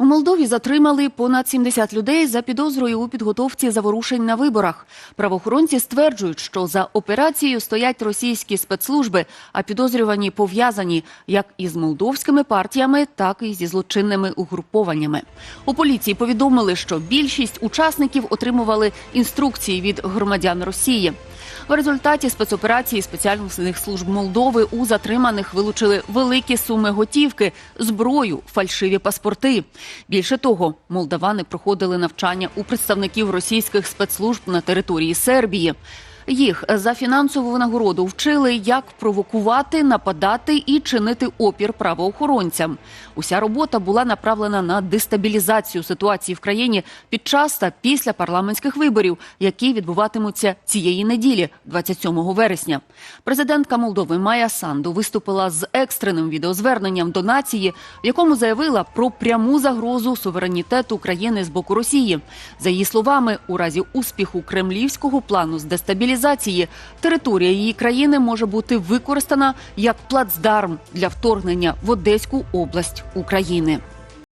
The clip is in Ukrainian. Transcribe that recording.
У Молдові затримали понад 70 людей за підозрою у підготовці заворушень на виборах. Правоохоронці стверджують, що за операцією стоять російські спецслужби, а підозрювані пов'язані як із молдовськими партіями, так і зі злочинними угрупованнями. У поліції повідомили, що більшість учасників отримували інструкції від громадян Росії. В результаті спецоперації спеціальних служб Молдови у затриманих вилучили великі суми готівки, зброю, фальшиві паспорти. Більше того, молдавани проходили навчання у представників російських спецслужб на території Сербії. Їх за фінансову винагороду вчили, як провокувати, нападати і чинити опір правоохоронцям. Уся робота була направлена на дестабілізацію ситуації в країні під час та після парламентських виборів, які відбуватимуться цієї неділі, 27 вересня. Президентка Молдови Майя Санду виступила з екстреним відеозверненням до нації, в якому заявила про пряму загрозу суверенітету країни з боку Росії. За її словами, у разі успіху кремлівського плану з дестабілізації територія її країни може бути використана як плацдарм для вторгнення в Одеську область України.